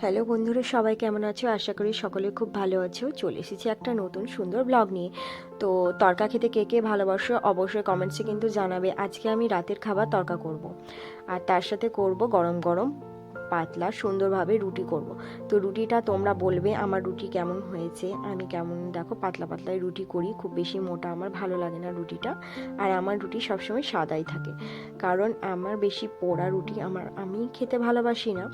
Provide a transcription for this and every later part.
Hello বন্ধুরা, সবাই কেমন আছো? আশা করি সকলে খুব ভালো আছো। চলে এসেছি একটা নতুন সুন্দর ব্লগ নিয়ে। তো তরকা খেতে কে কে ভালোবাসো অবশ্যই কমেন্টসে কিন্তু জানাবে। আজকে আমি রাতের খাবার তরকা করব। আর তার সাথে করব গরম গরম পাতলা সুন্দরভাবে রুটি করব। তো রুটিটা তোমরা বলবে আমার রুটি কেমন হয়েছে? আমি কেমন, দেখো পাতলা পাতলাই রুটি করি, খুব বেশি মোটা আমার ভালো লাগে না রুটিটা। আর আমার রুটি সবসময় সাদাই থাকে। কারণ আমার বেশি পোড়া রুটি আমার, আমি খেতে ভালোবাসি না।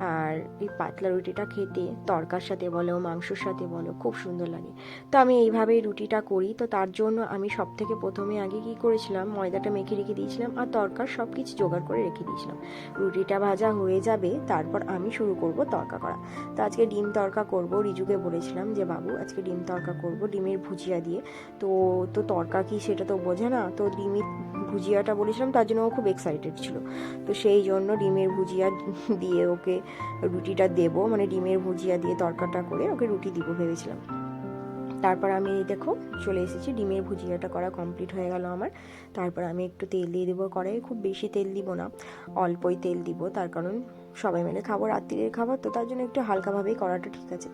আর এই পাতলা রুটিটা খেতে, তরকার সাথে বলো, মাংসর সাথে বলো, খুব সুন্দর লাগে। তো আমি এইভাবেই রুটিটা করি। তো তার জন্য আমি সব থেকে প্রথমে আগে কি করেছিলাম, ময়দাটা মেখে রেখে দিয়েছিলাম আর তরকার সব কিছু জোগাড় করে রেখে দিয়েছিলাম। রুটিটা ভাজা হয়ে যাবে, তারপর আমি শুরু করব তরকা করা। তো আজকে ডিম তরকা করব, রিজুকে বলেছিলাম যে, বাবু, আজকে ডিম তরকা করব ডিমের ভুজিয়া দিয়ে। তো তো তরকা কি সেটা তো বোঝে না। তো ডিমের ভুজিয়াটা বলেছিলাম, তার জন্য ও খুব এক্সাইটেড ছিল। তো সেই জন্য ডিমের ভুজিয়া দিয়ে ওকে রুটিটা দেবো মানে ডিমের ভুজিয়া দিয়ে তরকাটা করে ওকে রুটি দিব ভেবেছিলাম। তারপর আমি এই দেখো চলে এসেছি, ডিমের ভুজিয়াটা করা কমপ্লিট হয়ে গেল আমার। তারপর আমি একটু তেল দিয়ে দেবো কড়াই খুব বেশি তেল দিব না, অল্পই তেল দিব। তার কারণ সবাই মিলে খাব, রাত্রিরের খাবার, তো তার জন্য একটু হালকাভাবেই করাটা ঠিক আছে।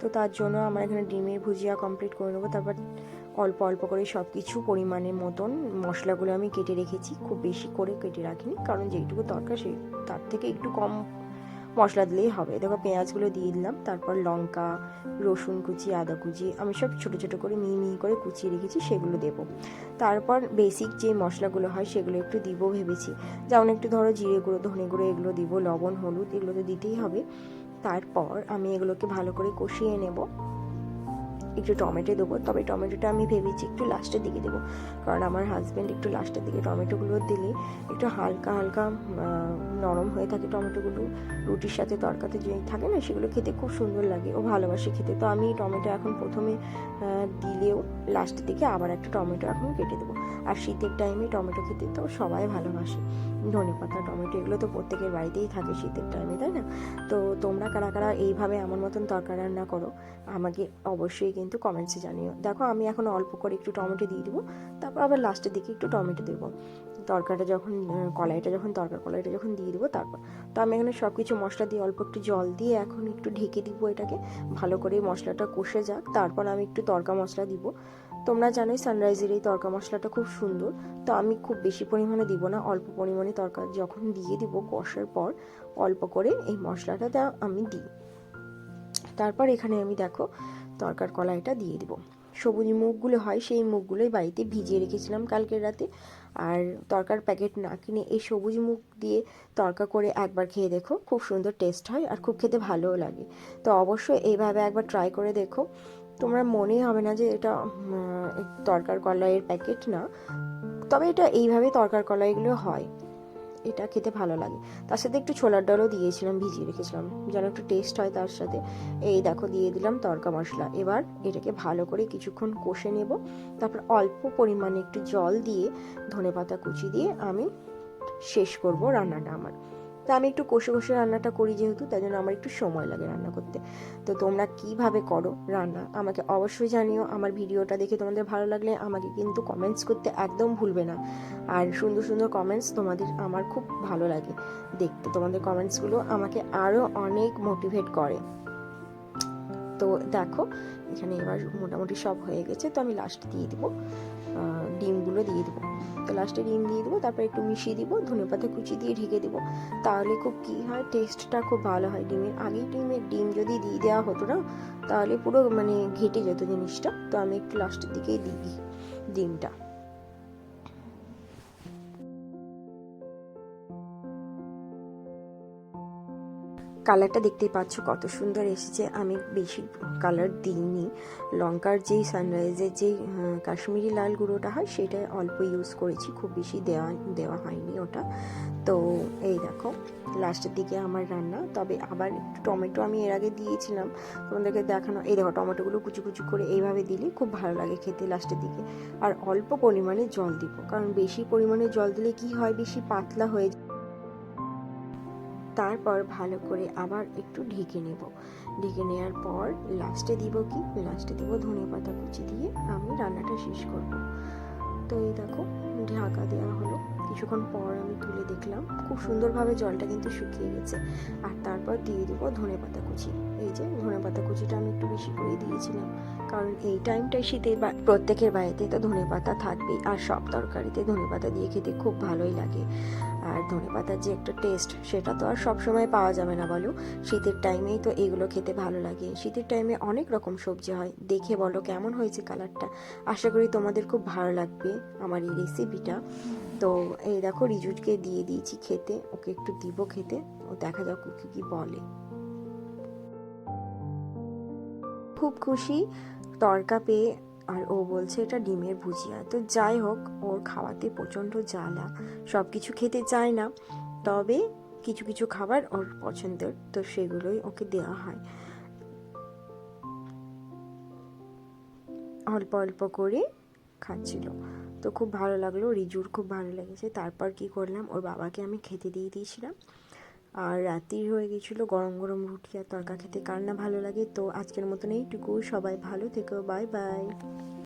তো তার জন্য আমার এখানে ডিমের ভুজিয়া কমপ্লিট করে নেব। তারপর অল্প অল্প করে সব কিছু পরিমাণের মতন মশলাগুলো আমি কেটে রেখেছি, খুব বেশি করে কেটে রাখিনি, কারণ যেইটুকু দরকার সেই, তার থেকে একটু কম মশলা দিলেই হবে। দেখো পেঁয়াজগুলো দিয়ে দিলাম, তারপর লঙ্কা, রসুন কুচি, আদা কুচি, আমি সব ছোটো ছোটো করে মিহি মিহি করে কুচিয়ে রেখেছি, সেগুলো দেবো। তারপর বেসিক যে মশলাগুলো হয়, সেগুলো একটু দিব ভেবেছি। যেমন একটু ধরো জিরে গুঁড়ো, ধনে গুঁড়ো, এগুলো দিব, লবণ, হলুদ, এগুলো তো দিতেই হবে। তারপর আমি এগুলোকে ভালো করে কষিয়ে নেব। একটু টমেটো দেবো, তবে টমেটোটা আমি ভেবেছি একটু লাস্টের দিকে দেবো। কারণ আমার হাজব্যান্ড একটু লাস্টের দিকে টমেটোগুলো দিলে একটু হালকা হালকা নরম হয়ে থাকে টমেটোগুলো। রুটির সাথে তরকাতে যে থাকে না, সেগুলো খেতে খুব সুন্দর লাগে ও ভালোবাসে খেতে। তো আমি টমেটো এখন প্রথমে দিলেও লাস্টের দিকে আবার একটা টমেটো এখন কেটে দেবো। আর শীতের টাইমে টমেটো খেতে তো সবাই ভালোবাসে। ধনে পাতা, টমেটো এগুলো তো প্রত্যেকের বাড়িতেই থাকে শীতের টাইমে তাই না? তো তোমরা কারা কারা এইভাবে আমার মতন তরকারি রান্না করো, আমাকে অবশ্যই কিন্তু কমেন্টসে জানিও। দেখো, আমি এখন অল্প করে একটু টমেটো দিয়ে দেবো, তারপর আবার লাস্টের দিকে একটু টমেটো দেবো। তরকারিটা যখন কলাইটা যখন তরকার কলাইটা যখন দিয়ে দেবো, তারপর। তো আমি এখানে সব কিছু মশলা দিয়ে অল্প একটু জল দিয়ে এখন একটু ঢেকে দিব এটাকে, ভালো করে মশলাটা কষে যাক, তারপর আমি একটু তরকা মশলা দিব। তোমরা জানোই সানরাইজের এই তরকা মশলাটা খুব সুন্দর, তো আমি খুব বেশি পরিমাণে দিব না, অল্প পরিমাণে তরকারি যখন দিয়ে দিব কষার পর, অল্প করে এই মশলাটা আমি দিই। তারপর এখানে আমি দেখো তরকার কলাইটা দিয়ে দিব। সবুজ মুগগুলো হয়, সেই মুগগুলোই বাড়িতে ভিজিয়ে রেখেছিলাম কালকের রাতে। আর তরকার প্যাকেট না কিনে এই সবুজ মুখ দিয়ে তরকা করে একবার খেয়ে দেখো, খুব সুন্দর টেস্ট হয় আর খুব খেতে ভালোও লাগে। তো অবশ্যই এইভাবে একবার ট্রাই করে দেখো। তোমরা মনেই হবে না যে এটা তরকার কলাইয়ের প্যাকেট না। তবে এটা এইভাবে তরকার কলাইগুলো হয়। এটা খেতে ভালো লাগে। তার সাথে একটু ছোলার ডালও দিয়েছিলাম, ভিজিয়ে রেখেছিলাম। যেন একটু টেস্ট হয় তার সাথে। এই দেখো, দিয়ে দিলাম তরকা মশলা। এবার এটাকে ভালো করে কিছুক্ষণ কষে নেব। তারপর অল্প পরিমাণে একটু জল দিয়ে ধনে পাতা কুচি দিয়ে আমি শেষ করব রান্নাটা আমার। তা আমি একটু কষে কষে রান্নাটা করি যেহেতু, তাই জন্য আমার একটু সময় লাগে রান্না করতে। তো তোমরা কীভাবে করো রান্না, আমাকে অবশ্যই জানিও। আমার ভিডিওটা দেখে তোমাদের ভালো লাগলে আমাকে কিন্তু কমেন্টস করতে একদম ভুলবে না। আর সুন্দর সুন্দর কমেন্টস তোমাদের আমার খুব ভালো লাগে। দেখতে তোমাদের কমেন্টসগুলো আমাকে আরও অনেক মোটিভেট করে। তো দেখো, এখানে এবার মোটামুটি সব হয়ে গেছে, তো আমি লাস্ট দিয়ে দেবো ডিমগুলো দিয়ে দেবো। তো লাস্টে ডিম দিয়ে দেবো, তারপরে একটু মিশিয়ে দিব, ধনে পাতা কুচি দিয়ে ঢেকে দেবো। তাহলে খুব কী হয় টেস্টটা খুব ভালো হয় ডিমের। আগেই ডিমের ডিম যদি দিয়ে দেওয়া হতো না, তাহলে পুরো মানে ঘেটে যেত জিনিসটা। তো আমি একটু লাস্টের দিকেই দিই ডিমটা। কালারটা দেখতেই পাচ্ছ কত সুন্দর এসেছে। আমি বেশি কালার দিইনি। লঙ্কার যেই সানরাইজের যেই কাশ্মীরি লাল গুঁড়োটা হয়, সেটা অল্প ইউজ করেছি, খুব বেশি দেওয়া দেওয়া হয়নি ওটা। তো এই দেখো লাস্টের দিকে আমার রান্না। তবে আবার একটু টমেটো আমি এর আগে দিয়েছিলাম। তোমাদেরকে দেখানো, এই দেখো টমেটোগুলো কুচু কুচু করে এইভাবে দিলে খুব ভালো লাগে খেতে লাস্টের দিকে। আর অল্প পরিমাণে জল দিব, কারণ বেশি পরিমাণে জল দিলে কি হয়, বেশি পাতলা হয়ে যায়। তারপর ভালো করে আবার একটু ঢেকে নেব। ঢেকে নেওয়ার পর লাস্টে দিব কি? লাস্টে দিব ধনে পাতা কুচি দিয়ে আমি রান্নাটা শেষ করব। তো এই দেখো, ঢাকা দেওয়া হলো। কিছুক্ষণ পর আমি তুলে দেখলাম, খুব সুন্দরভাবে জলটা কিন্তু শুকিয়ে গেছে। আর তারপর দিয়ে দেবো ধনে পাতা কুচি। এই যে ধনে পাতা কুচিটা আমি একটু বেশি করে দিয়েছিলাম। কারণ এই টাইমটাই শীতের বা- প্রত্যেকের বাড়িতে তো ধনে পাতা থাকবেই। আর সব তরকারিতে ধনে পাতা দিয়ে খেতে খুব ভালোই লাগে। আর ধনে পাতার যে একটা টেস্ট সেটা তো আর সব সময় পাওয়া যাবে না বলো। শীতের টাইমেই তো এগুলো খেতে ভালো লাগে। শীতের টাইমে অনেক রকম সবজি হয়। দেখে বলো কেমন হয়েছে কালারটা আশা করি তোমাদের খুব ভালো লাগবে আমার এই রেসিপিটা তো এই দেখো রিজুটকে দিয়ে দিয়েছি খেতে, ওকে একটু দিব খেতে, ও দেখা যাক ও কি কি বলে। খুব খুশি তরকা পেয়ে, আর ও বলছে এটা ডিমের ভুজিয়া। তো যাই হোক, ওর খাওয়াতে প্রচণ্ড জ্বালা সব কিছু খেতে চায় না, তবে কিছু কিছু খাবার ওর পছন্দের, তো সেগুলোই ওকে দেওয়া হয়। অল্প অল্প করে খাচ্ছিল। তো খুব ভালো লাগল, রিজুর খুব ভালো লেগেছে। তারপর কি করলাম, ওর বাবাকে আমি খেতে দিয়ে দিয়েছিলাম। আর রাত্রির হয়ে গেছিল, গরম গরম রুটি আর তরকা খেতে। কার না ভালো লাগে, তো আজকের মতন এইটুকু। সবাই ভালো থেকো, বাই বাই।